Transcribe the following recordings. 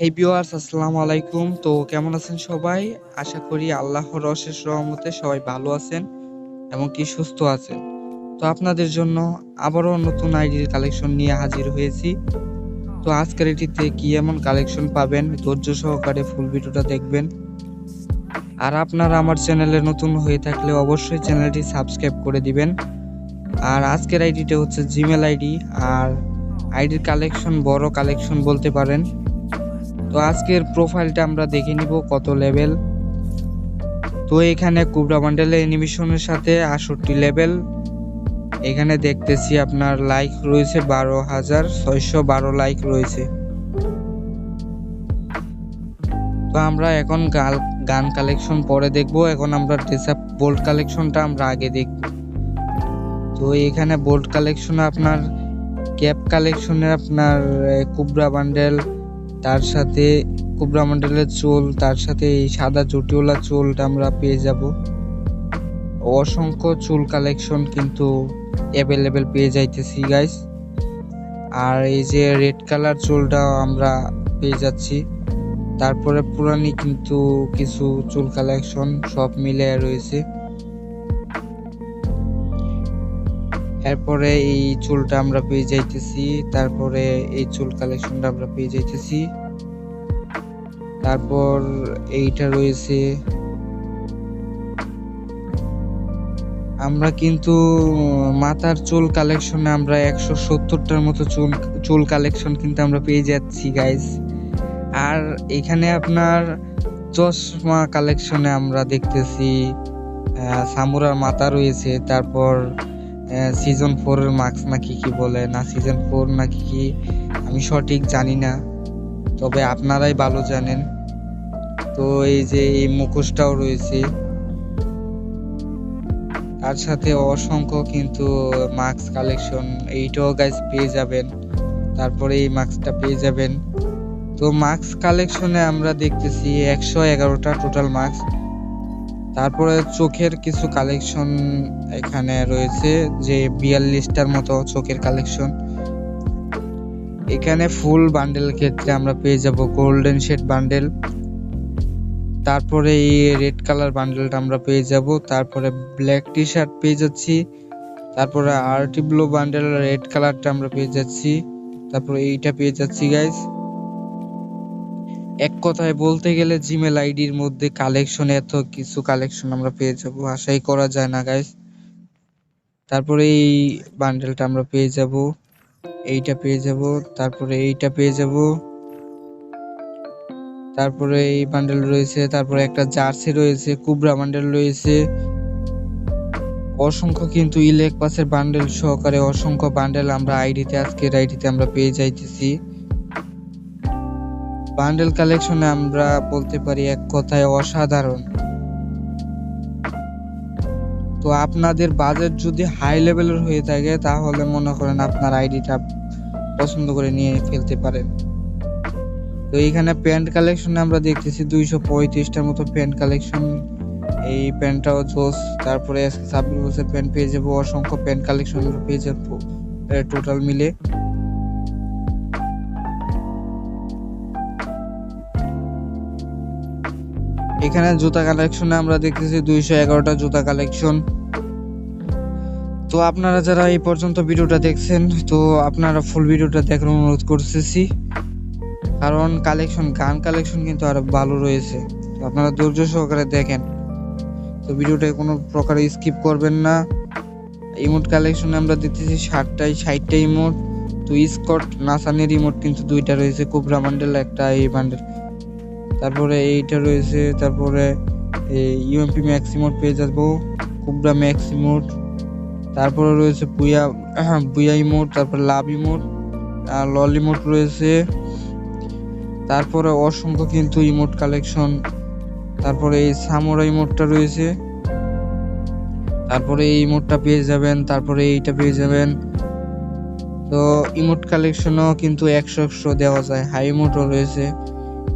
হেই viewers আসসালামু আলাইকুম। তো কেমন আছেন সবাই? আশা করি আল্লাহর অশেষ রহমতে সবাই ভালো আছেন এবং কি সুস্থ আছেন। তো আপনাদের জন্য আবারও নতুন আইডির কালেকশন নিয়ে হাজির হয়েছি। তো আজকের এটিতে কি এমন কালেকশন পাবেন? ধৈর্য সহকারে ফুল ভিডিওটা দেখবেন। আর আপনারা আমার চ্যানেলে নতুন হয়ে থাকলে অবশ্যই চ্যানেলটি সাবস্ক্রাইব করে দিবেন। আর আজকের আইডিটা হচ্ছে জিমেল আইডি। আর আইডির কালেকশন, বড় কালেকশন বলতে পারেন। তো আজকের প্রোফাইলটা আমরা দেখে নিব কত লেভেল তো এখানে কুবরা বান্ডেলের অ্যানিমেশনের সাথে আষট্টি লেভেল এখানে দেখতেছি আপনার লাইক রয়েছে বারো হাজার ছয়শো বারো লাইক রয়েছে। তো আমরা এখন গাল- গান কালেকশন পরে দেখব। এখন আমরা ড্রেসআপ বোল্ট কালেকশনটা আমরা আগে দেখব। তো এখানে বোল্ট কালেকশনে আপনার ক্যাপ কালেকশনে আপনার কুবরা বান্ডেল তার সাথে কুবরা মন্ডলের চুল, তার সাথে এই সাদা জটিওলা চুলটা আমরা পেয়ে যাব। অসংখ্য চুল কালেকশন কিন্তু অ্যাভেলেবেল পেয়ে যাইতেছি গাইস আর এই যে রেড কালার চুলটাও আমরা পেয়ে যাচ্ছি। তারপরে পুরানি কিন্তু কিছু চুল কালেকশন সব মিলে রয়েছে। এরপরে এই চুলটা আমরা পেয়ে যাইতেছি, তারপরে এই চুল কালেকশনটা আমরা পেয়ে যাইতেছি। তারপর এইটা রয়েছে। আমরা কিন্তু মাথার চুল কালেকশনে আমরা একশো সত্তরটার মতো চুল চুল কালেকশন কিন্তু আমরা পেয়ে যাচ্ছি গাইস আর এখানে আপনার চশমা কালেকশনে আমরা দেখতেছি সামুরার মাথা রয়েছে, তারপর সিজন ফোরের মার্কস নাকি কি বলে, না সিজন ফোর নাকি কি, আমি সঠিক জানি না। তবে আপনারাই ভালো জানেন। তো এই যে এই মুখোশটাও রয়েছে। তার সাথে অসংখ্য কিন্তু মার্কস কালেকশন এইটাও গাইজ পেয়ে যাবেন। তারপরে এই মার্কসটা পেয়ে যাবেন। তো মার্কস কালেকশনে আমরা দেখতেছি একশো এগারোটা টোটাল মার্কস তারপরে চোখের কিছু কালেকশন এখানে রয়েছে, যে বিয়াল্লিশটার মতো চোখের কালেকশন এখানে ফুল বান্ডেল ক্ষেত্রে আমরা পেয়ে যাব গোল্ডেন শেড বান্ডেল তারপরে এই রেড কালার বান্ডেলটা আমরা পেয়ে যাব। তারপরে ব্ল্যাক টি শার্ট পেয়ে যাচ্ছি। তারপরে আরটি ব্লু বান্ডেল রেড কালারটা আমরা পেয়ে যাচ্ছি। তারপরে এইটা পেয়ে যাচ্ছি গাইস এক কথায় বলতে গেলে জিমেল আইডির মধ্যে কালেকশন এত কিছু কালেকশন আমরা পেয়ে যাব, আশাই করা যায় না গাইস তারপরে এই বান্ডেলটা আমরা পেয়ে যাব, এইটা পেয়ে যাব, তারপরে এইটা পেয়ে যাব, তারপরে এই বান্ডেল রয়েছে, তারপরে একটা জার্সি রয়েছে কুবরা বান্ডেল রয়েছে। অসংখ্য কিন্তু ইলেক পাসের বান্ডেল সহকারে অসংখ্য বান্ডেল আমরা আইডিতে আজকের আইডিতে আমরা পেয়ে যাইতেছি। বান্ডেল কালেকশনে আমরা বলতে পারি এক কথায় অসাধারণ। তো আপনাদের বাজেট যদি হাই লেভেলের হয়ে থাকে, তাহলে মনে করেন আপনার আইডিটা পছন্দ করে নিয়ে ফেলতে পারেন। তো এইখানে প্যান্ট কালেকশনে আমরা দেখতেছি দুইশো পঁয়ত্রিশটার মতো প্যান্ট কালেকশন এই প্যান্টটাও জোস তারপরে ছাব্বিশ বছর প্যান্ট পেয়ে যাব, অসংখ্য প্যান্ট কালেকশন পেয়ে যাব টোটাল মিলে। এখানে জুতা কালেকশনে আমরা দেখতেছি দুইশো এগারোটা জুতা কালেকশন তো আপনারা যারা এই পর্যন্ত ভিডিওটা দেখছেন, তো আপনারা ফুল ভিডিওটা দেখার অনুরোধ করতেছি। কারণ কালেকশন গান কালেকশন কিন্তু আরও ভালো রয়েছে। আপনারা ধৈর্য সহকারে দেখেন। তো ভিডিওটা কোনো প্রকার স্কিপ করবেন না। ইমোট কালেকশনে আমরা দিতেছি ষাটটাই ষাটটা ইমোট তো স্কট নাসানের ইমোট কিন্তু দুইটা রয়েছে। কোবরা বান্ডেল একটা, এই বান্ডেল তারপরে এইটা রয়েছে, তারপরে ইউএমপি ম্যাক্সিমোট পেয়ে যাব কুবরা ম্যাক্সিমোট তারপরে রয়েছে বুয়া বুয়া ইমোট তারপরে লাভ আর লল ইমোট রয়েছে। তারপরে অসংখ্য কিন্তু ইমোট কালেকশন তারপরে এই সামোরা ইমোটটা রয়েছে। তারপরে এই ইমোটটা পেয়ে যাবেন, তারপরে এইটা পেয়ে যাবেন। তো ইমোট কালেকশনও কিন্তু একশো একশো দেওয়া যায় হাই ইমোটও রয়েছে।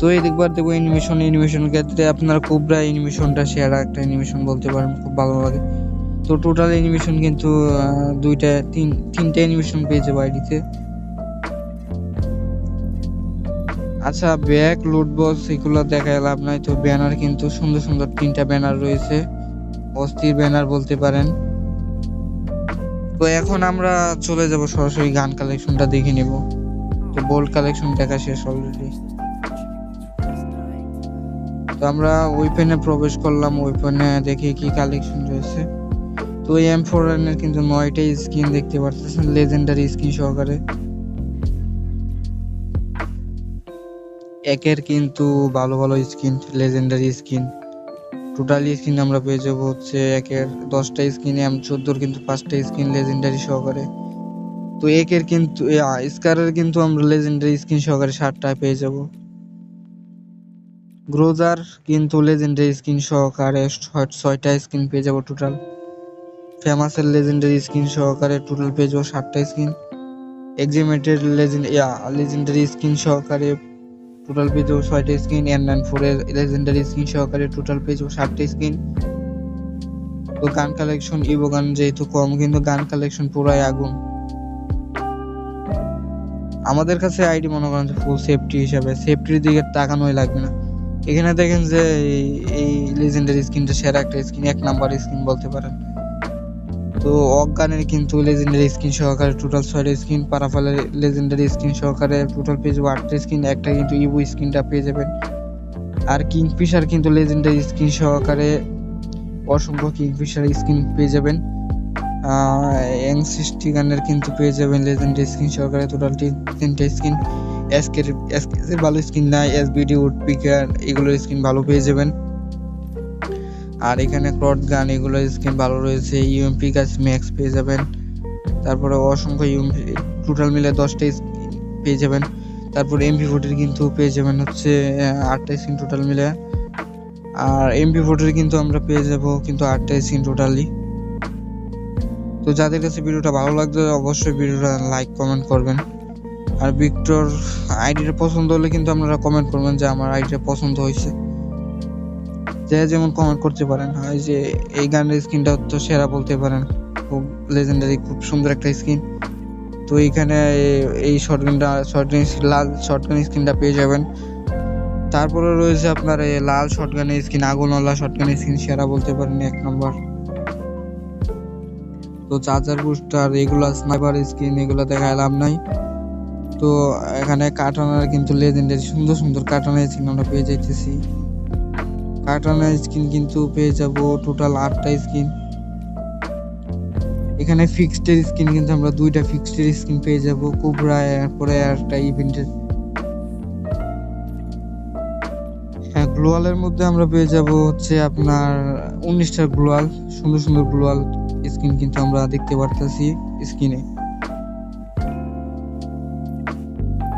তো এদিকবার দেখব অ্যানিমেশন অ্যানিমেশন ক্ষেত্রে আপনার কোবরা অ্যানিমেশনটা সেরা একটা অ্যানিমেশন বলতে পারেন, খুব ভালো লাগে। তো টোটাল অ্যানিমেশন কিন্তু দুইটা, তিন, তিনটা অ্যানিমেশন পেয়ে যাব আইডিতে আচ্ছা ব্যাক লুট বক্স এগুলো দেখায় লাভ নাই, তো ব্যানার কিন্তু সুন্দর সুন্দর তিনটা ব্যানার রয়েছে। অস্থির ব্যানার বলতে পারেন। তো এখন আমরা চলে যাব সরাসরি গান কালেকশনটা দেখে নিব। তো বোল্ড কালেকশন দেখা শেষ অলরেডি তো আমরা ওইপেনে প্রবেশ করলাম ওইপেনে দেখি কি কালেকশন রয়েছে। তো এম ফোর এর কিন্তু নয়টা স্কিন দেখতে পারতেছেন লেজেন্ডারি স্কিন সহকারে। একের কিন্তু ভালো ভালো skin legendary skin totally skin আমরা পেয়ে যাব হচ্ছে একের দশটা স্কিন এম চোদ্দোর কিন্তু পাঁচটা স্কিন লেজেন্ডারি সহকারে। তো একের কিন্তু স্কারের কিন্তু আমরা লেজেন্ডারি স্কিন সহকারে ষাটটা পেয়ে যাব। গ্রোজার কিন্তু লেজেন্ডারি স্কিন সহকারে ছয়- ছয়টা স্কিন পেয়ে যাব টোটাল ফেমাসের লেজেন্ডারি স্কিন সহকারে টোটাল পেয়ে যাব ষাটটা স্কিন এক্সিমেটের লেজেন্ড লেজেন্ডারি স্কিন সহকারে টোটাল পেয়ে যাব ছয়টা স্কিন এন নাইন ফোরের লেজেন্ডারি স্কিন সহকারে টোটাল পেয়ে যাব ষাটটা স্কিন তো গান কালেকশন ইভো গান যেহেতু কম, কিন্তু গান কালেকশন পুরাই আগুন। আমাদের কাছে আইডি মনে করেন যে ফুল সেফটি হিসাবে। সেফটির দিকে তাকানোই লাগবে না। এখানে দেখেন যে এই- লেজেন্ডারি স্কিনটা সেরা একটা স্কিন এক নাম্বার স্কিন বলতে পারেন। তো অজ্ঞানের কিন্তু লেজেন্ডারি স্কিন সহকারে টোটাল ছয়টা স্কিন পারাফালের লেজেন্ডারি স্কিন সহকারে টোটাল পেয়ে যাব আটটা স্কিন একটা কিন্তু ইভো স্কিনটা পেয়ে যাবেন। আর কিংফিশার কিন্তু লেজেন্ডারি স্কিন সহকারে অসংখ্য কিংফিশার স্কিন পেয়ে যাবেন। এং সিক্সটি গানের কিন্তু পেয়ে যাবেন লেজেন্ডারি স্কিন সহকারে টোটাল তিনটা স্কিন এসকের এসকের ভালো স্কিন নাই এস বিডি উড পিকার এগুলোর স্কিন ভালো পেয়ে যাবেন। আর এখানে ক্রড গান এগুলোর স্কিন ভালো রয়েছে। ইউএমপি গাছ ম্যাক্স পেয়ে যাবেন। তারপরে অসংখ্য ইউএমপি টোটাল মিলে দশটা স্কিন পেয়ে যাবেন। তারপর এমপি ফোর্টির কিন্তু পেয়ে যাবেন হচ্ছে আটটা স্কিন টোটাল মিলে। আর এমপি ফোর্টির কিন্তু আমরা পেয়ে যাব কিন্তু আটটা স্কিন টোটালি তো যাদের কাছে ভিডিওটা ভালো লাগবে, অবশ্যই ভিডিওটা লাইক কমেন্ট করবেন। আর ভিক্টর আইডিটা পছন্দ হলে কিন্তু আপনারা কমেন্ট করবেন যে আমার আইডিটা পছন্দ হয়েছে। যে যেমন কমেন্ট করতে পারেন এই যে এই গানের স্কিনটা তো সেরা বলতে পারেন। খুব লেজেন্ডারি খুব সুন্দর একটা স্কিন তো এইখানে এই শর্টগানটা শর্টগান লাল শর্টগান স্কিনটা পেয়ে যাবেন। তারপরে রয়েছে আপনার এই লাল শর্টগানের স্কিন আগুনওয়ালা শর্টগানের স্কিন সেরা বলতে পারেন এক নম্বর তো চার্জার বুস্টার এগুলা স্নাইপার স্কিন এগুলো দেখায় লাভ নাই। তো এখানে কাটানার কিন্তু লেজেন্ডারি সুন্দর সুন্দর কাটানার স্কিন আমরা পেয়ে যাইতেছি। কাটানার স্কিন কিন্তু পেয়ে যাব টোটাল আটটা স্কিন এখানে ফিক্সড স্কিন কিন্তু আমরা দুইটা ফিক্সড স্কিন পেয়ে যাব কুবরা এরপরে একটা ইভেন্টের হ্যাঁ গ্লোয়ালের মধ্যে আমরা পেয়ে যাব হচ্ছে আপনার উনিশটা গ্লোয়াল সুন্দর সুন্দর গ্লোয়াল স্কিন কিন্তু আমরা দেখতে পারতেছি স্কিনে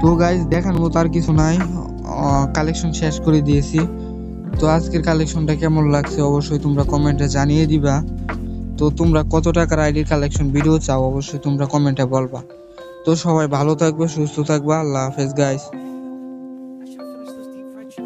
তো গাইজ দেখার মতো আর কিছু নাই। কালেকশন শেষ করে দিয়েছি। তো আজকের কালেকশনটা কেমন লাগছে অবশ্যই তোমরা কমেন্টে জানিয়ে দিবা। তো তোমরা কত টাকার আইডির কালেকশন ভিডিও চাও অবশ্যই তোমরা কমেন্টে বলবা। তো সবাই ভালো থাকবে, সুস্থ থাকবা, আল্লাহ হাফেজ গাইস